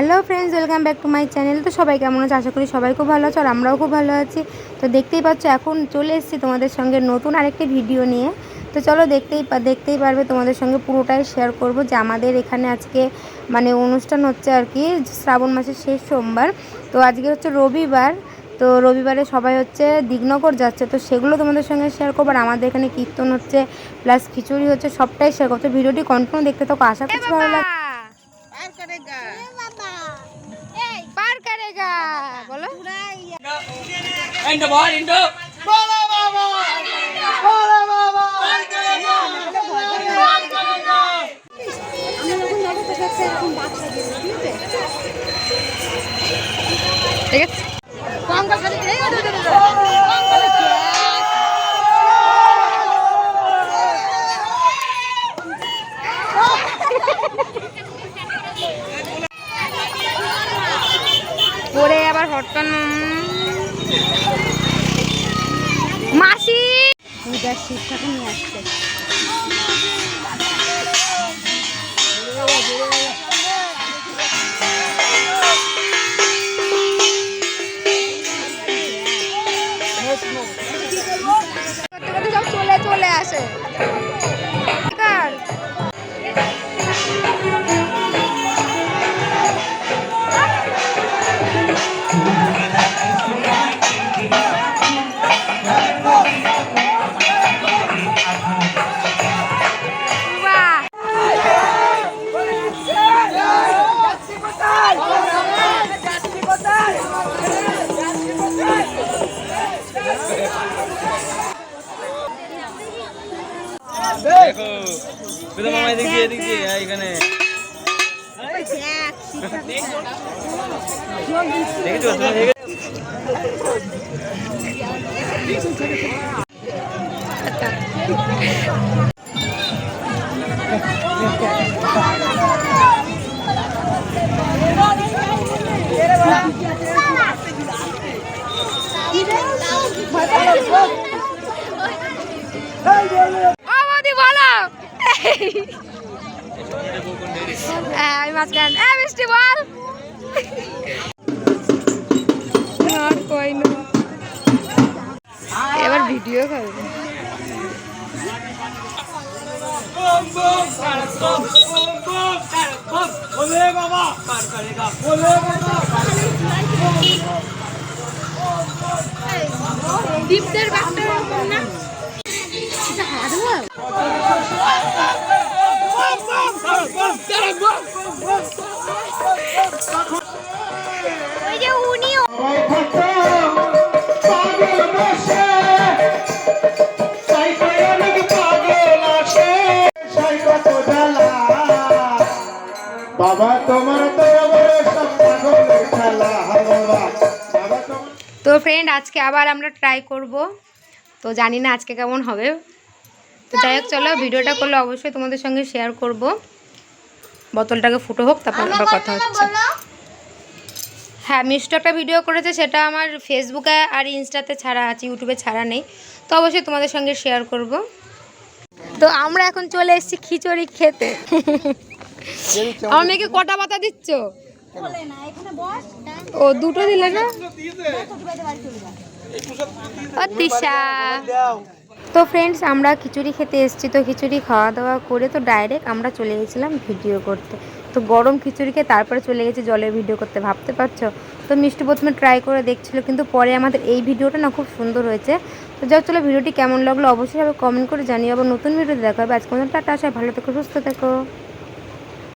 Hello friends welcome back to my channel তো সবাই কেমন আছে? আশা করি সবাই খুব ভালো আছে আর আমরাও খুব ভালো আছি। তো দেখতেই পাচ্ছ এখন চলে এসেছি তোমাদের সঙ্গে নতুন আরেকটি ভিডিও নিয়ে। তো চলো দেখতেই দেখতেই পারবে তোমাদের সঙ্গে পুরোটাই শেয়ার করব যে আমাদের এখানে আজকে মানে অনুষ্ঠান হচ্ছে আর কি শ্রাবণ মাসের শেষ সোমবার। তো আজকে হচ্ছে রবিবার। তো রবিবারে সবাই হচ্ছে দিগনগর যাচ্ছে। তো সেগুলো তোমাদের সঙ্গে শেয়ার করব। আর আমাদের এখানে কীর্তন হচ্ছে প্লাস খিচুড়ি হচ্ছে সবটাই শেয়ার করছে ভিডিওটি কন্টিনিউ দেখতে থাকো। আশা করছি ভালো লাগবে Indo boy, Indo. ঠিক আছে পরে আবার হটন মাসি! পূজার শিক্ষাটা নিয়ে আসছে চলে চলে আসে। দেখো। শুধু মামাই দেখিয়ে দিয়ে দিক দিয়ে এখানে। দেখেছ? হ্যাঁ আমি মাঝখান। এ মিষ্টি বল। এবার ভিডিও করবে দীপদের না। যে উনিও বাবা তোমার তো বড় সব পাগলের খেলা। বাবা বাবা তোমার তো ফ্রেন্ড আজকে আবার আমরা ট্রাই করব। তো জানি না আজকে কেমন হবে। তো যাই হোক চলো ভিডিওটা করলে অবশ্যই তোমাদের সঙ্গে শেয়ার করব। বোতলটাকে ফুটো হোক তারপর আবার কথা হচ্ছে। হ্যাঁ মিষ্টি একটা ভিডিও করেছে, সেটা আমার ফেসবুকে আর ইনস্টাতে ছাড়া আছে ইউটিউবে ছাড়া নেই। তো অবশ্যই তোমাদের সঙ্গে শেয়ার করব। তো আমরা এখন চলে এসেছি খিচুড়ি খেতে। আমার মেয়েকে কটা পাতা দিচ্ছ? ও, দুটো দিলে না? তো ফ্রেন্ডস আমরা খিচুড়ি খেতে এসেছি, তো খিচুড়ি খাওয়া দাওয়া করে তো ডাইরেক্ট আমরা চলে গেছিলাম ভিডিও করতে। তো গরম খিচুড়ি খেয়ে তারপরে চলে গেছি জলের ভিডিও করতে, ভাবতে পারছ? তো মিষ্টি প্রথমে ট্রাই করে দেখছিলো, কিন্তু পরে আমাদের এই ভিডিওটা না খুব সুন্দর হয়েছে। তো যাও চলো ভিডিওটি কেমন লাগল অবশ্যই আবার কমেন্ট করে জানিয়ে আবার নতুন ভিডিও দেখা হবে। আজকে টাটা আসায় ভালো থেকো, সুস্থ থেকো।